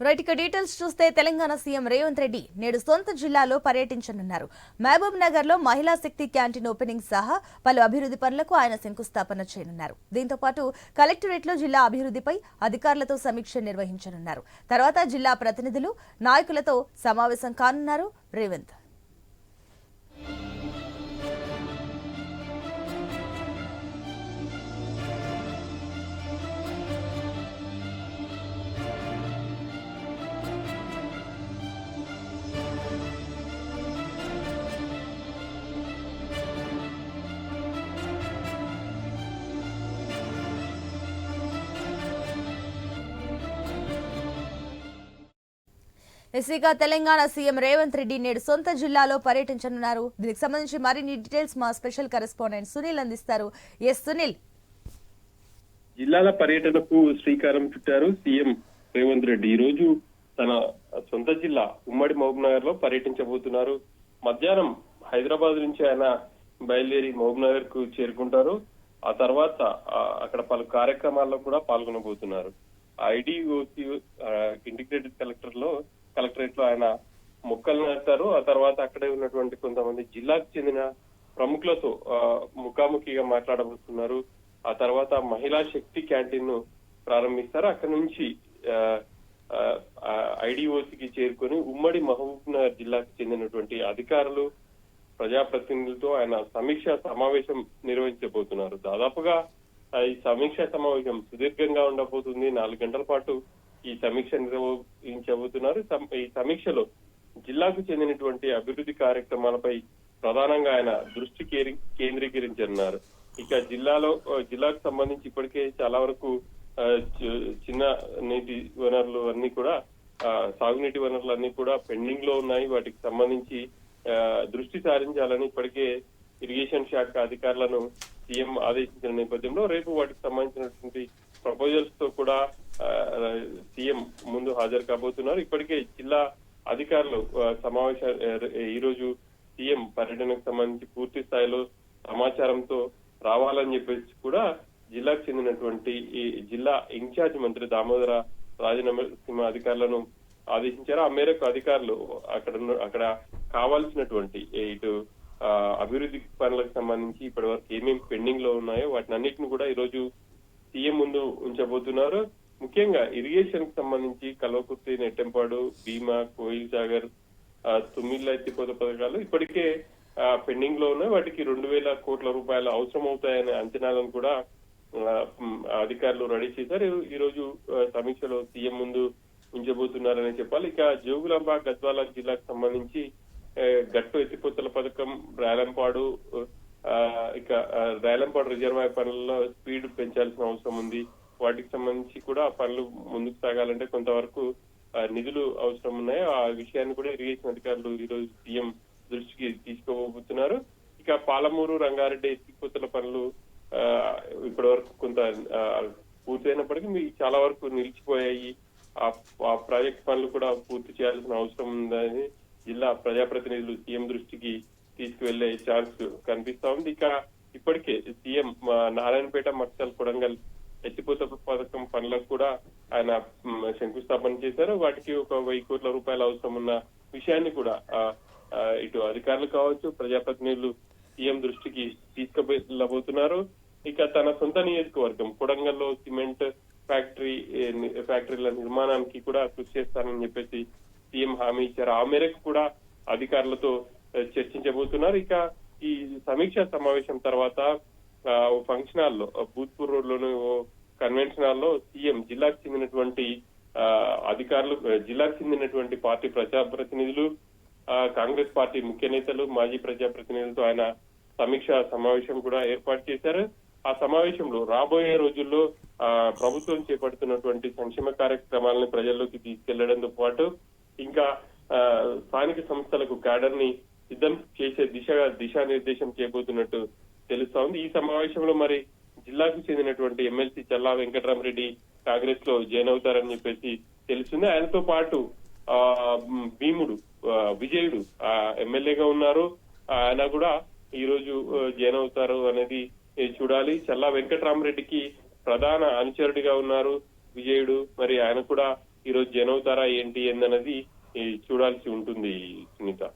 Right ఇక details చూస్తే Telangana CM Revanth Reddy నేడు సొంత జిల్లాలో పర్యటించనున్నారు. మహబూబ్ నగర్లో మహిళా శక్తి క్యాంటీన్ ఓపెనింగ్ సహా పలు అభివృద్ధి పనులకు ఆయన శంకుస్థాపన చేయనున్నారు. దీంతో పాటు కలెక్టరేట్లో జిల్లా అభివృద్ధిపై అధికారులతో సమీక్ష నిర్వహించనున్నారు. తర్వాత జిల్లా ప్రతినిధులు నాయకులతో సమావేశం కానున్నారు రేవంత్. ఎస్సీగా తెలంగాణ సీఎం రేవంత్ రెడ్డి నేడు సొంత జిల్లాలో పర్యటించనున్నారు. దీనికి సంబంధించి మరిన్ని డీటెయిల్స్ మా స్పెషల్ కరెస్పాండెంట్ సునీల్ అందిస్తారు. ఎస్ సునీల్. జిల్లాల పర్యటనకు శ్రీకారం చుట్టారు సీఎం రేవంత్ రెడ్డి. ఈ రోజు తన సొంత జిల్లా ఉమ్మడి మహబూబ్ నగర్లో పర్యటించబోతున్నారు. మధ్యాహ్నం హైదరాబాద్ నుంచి ఆయన బయలుదేరి మహబూబ్ నగర్కు చేరుకుంటారు. ఆ తర్వాత అక్కడ పలు కార్యక్రమాల్లో కూడా పాల్గొనబోతున్నారు. ఐడిఓసి ఇంటిగ్రేటెడ్ కలెక్టర్లో కలెక్టరేట్లో ఆయన మొక్కలు నాటారు. ఆ తర్వాత అక్కడే ఉన్నటువంటి కొంతమంది జిల్లాకు చెందిన ప్రముఖులతో ముఖాముఖిగా మాట్లాడబోతున్నారు. ఆ తర్వాత మహిళా శక్తి క్యాంటీన్ను ప్రారంభిస్తారు. అక్కడ నుంచి ఐడిఓసికి చేరుకొని ఉమ్మడి మహబూబ్ నగర్ జిల్లాకు చెందినటువంటి అధికారులు ప్రజాప్రతినిధులతో ఆయన సమీక్ష సమావేశం నిర్వహించబోతున్నారు. దాదాపుగా ఈ సమీక్ష సమావేశం సుదీర్ఘంగా ఉండబోతుంది. నాలుగు గంటల పాటు సమీక్ష నిర్వహించబోతున్నారు ఈ సమీక్షలో జిల్లాకు చెందినటువంటి అభివృద్ధి కార్యక్రమాలపై ప్రధానంగా ఆయన దృష్టి కేరి- కేంద్రీకరించనున్నారు. ఇక జిల్లాలో జిల్లాకు సంబంధించి ఇప్పటికే చాలా వరకు చిన్న నీటి వనరులు అన్ని కూడా సాగునీటి వనరులు అన్ని కూడా పెండింగ్లో ఉన్నాయి. వాటికి సంబంధించి దృష్టి సారించాలని ఇప్పటికే ఇరిగేషన్ శాఖ అధికారులను సీఎం ఆదేశించిన నేపథ్యంలో రేపు వాటికి సంబంధించినటువంటి ప్రపోజల్స్తో కూడా సీఎం ముందు హాజరు కాబోతున్నారు. ఇప్పటికే జిల్లా అధికారులు సమావేశ ఈ రోజు సీఎం పర్యటనకు సంబంధించి పూర్తి స్థాయిలో సమాచారంతో రావాలని చెప్పేసి కూడా జిల్లాకు చెందినటువంటి ఈ జిల్లా ఇన్ఛార్జ్ మంత్రి దామోదర రాజనరసింహ అధికారులను ఆదేశించారు. ఆ మేరకు అధికారులు అక్కడ అక్కడ కావాల్సినటువంటి ఇటు ఆ, అభివృద్ధి పనులకు సంబంధించి ఇప్పటి వరకు ఏమేమి పెండింగ్లో ఉన్నాయో వాటిని అన్నిటిని కూడా ఈ రోజు సీఎం ముందు ఉంచబోతున్నారు. ముఖ్యంగా ఇరిగేషన్కి సంబంధించి కల్వకుర్తి నెట్టెంపాడు భీమా కోయిల్ సాగర్ ఆ, తుమ్మిళ్ళ ఎత్తిపోత పథకాలు ఇప్పటికే పెండింగ్లో ఉన్నాయి. వాటికి రెండు వేల కోట్ల రూపాయలు అవసరం అవుతాయనే అంచనాలను కూడా అధికారులు రెడీ చేశారు. ఈ రోజు సమీక్షలో సీఎం ముందు ఉంచబోతున్నారని చెప్పాలి. ఇక జోగులాంబ గద్వాల జిల్లాకు సంబంధించి గట్టు ఎత్తిపోతల పథకం రేలంపాడు ఆ, ఇక ఆ, రేలంపాడు రిజర్వాయర్ పనుల్లో స్పీడ్ పెంచాల్సిన అవసరం ఉంది. వాటికి సంబంధించి కూడా ఆ పనులు ముందుకు సాగాలంటే కొంతవరకు నిధులు అవసరం ఉన్నాయి. ఆ విషయాన్ని కూడా ఇరిగేషన్ అధికారులు ఈ రోజు సీఎం దృష్టికి తీసుకోబోతున్నారు. ఇక పాలమూరు రంగారెడ్డి ఎత్తిపోతల పనులు ఆ, ఇప్పటి వరకు కొంత పూర్తయినప్పటికీ చాలా వరకు నిలిచిపోయాయి. ఆ ఆ ప్రాజెక్ట్ పనులు కూడా పూర్తి చేయాల్సిన అవసరం ఉందని జిల్లా ప్రజాప్రతినిధులు సీఎం దృష్టికి తీసుకువెళ్ళే ఛాన్స్ కనిపిస్తా ఉంది. ఇక ఇప్పటికే సీఎం నారాయణపేట మక్సల్ కొడంగల్ ఎత్తిపోత పథకం పనులకు కూడా ఆయన మ్, శంకుస్థాపన చేశారు. వాటికి ఒక వెయ్యి కోట్ల రూపాయల అవసరం ఉన్న విషయాన్ని కూడా ఇటు అధికారులు కావచ్చు ప్రజాప్రతినిధులు సీఎం దృష్టికి తీసుకెళ్ళబోతున్నారు ఇక తన సొంత నియోజకవర్గం కొడంగల్లో సిమెంట్ ఫ్యాక్టరీ ఫ్యాక్టరీల నిర్మాణానికి కూడా కృషి చేస్తానని చెప్పేసి సీఎం హామీ ఇచ్చారు. ఆ మేరకు కూడా అధికారులతో చర్చించబోతున్నారు. ఇక ఈ సమీక్ష సమావేశం తర్వాత ఆ, ఫంక్షన్ హాల్లో భూత్పూర్ రోడ్లోని కన్వెన్షన్ హాల్లో సీఎం జిల్లాకు చెందినటువంటి అధికారులు జిల్లాకు చెందినటువంటి పార్టీ ప్రజాప్రతినిధులు ఆ, కాంగ్రెస్ పార్టీ ముఖ్య నేతలు మాజీ ప్రజాప్రతినిధులతో ఆయన సమీక్ష సమావేశం కూడా ఏర్పాటు చేశారు. ఆ సమావేశంలో రాబోయే రోజుల్లో ఆ, ప్రభుత్వం చేపడుతున్నటువంటి సంక్షేమ కార్యక్రమాలను ప్రజల్లోకి తీసుకెళ్ళడంతో పాటు ఇంకా ఆ, స్థానిక సంస్థలకు క్యాడర్ని సిద్ధం చేసే దిశగా దిశానిర్దేశం చేయబోతున్నట్టు తెలుస్తోంది ఈ సమావేశంలో మరి జిల్లాకు చెందినటువంటి ఎమ్మెల్సీ చల్లా వెంకటరామరెడ్డి కాంగ్రెస్లో జాయిన్ అవుతారని చెప్పేసి తెలుస్తుంది. ఆయనతో పాటు ఆ భీముడు విజయుడు ఆ, ఎమ్మెల్యేగా ఉన్నారు. ఆయన కూడా ఈ రోజు జాయిన్ అవుతారు అనేది చూడాలి. చల్లా వెంకటరామరెడ్డికి ప్రధాన అనుచరుడిగా ఉన్నారు విజయుడు. మరి ఆయన కూడా ఈ రోజు జాయిన్ అవుతారా ఏంటి ఏందన్నది చూడాల్సి ఉంటుంది సునీత.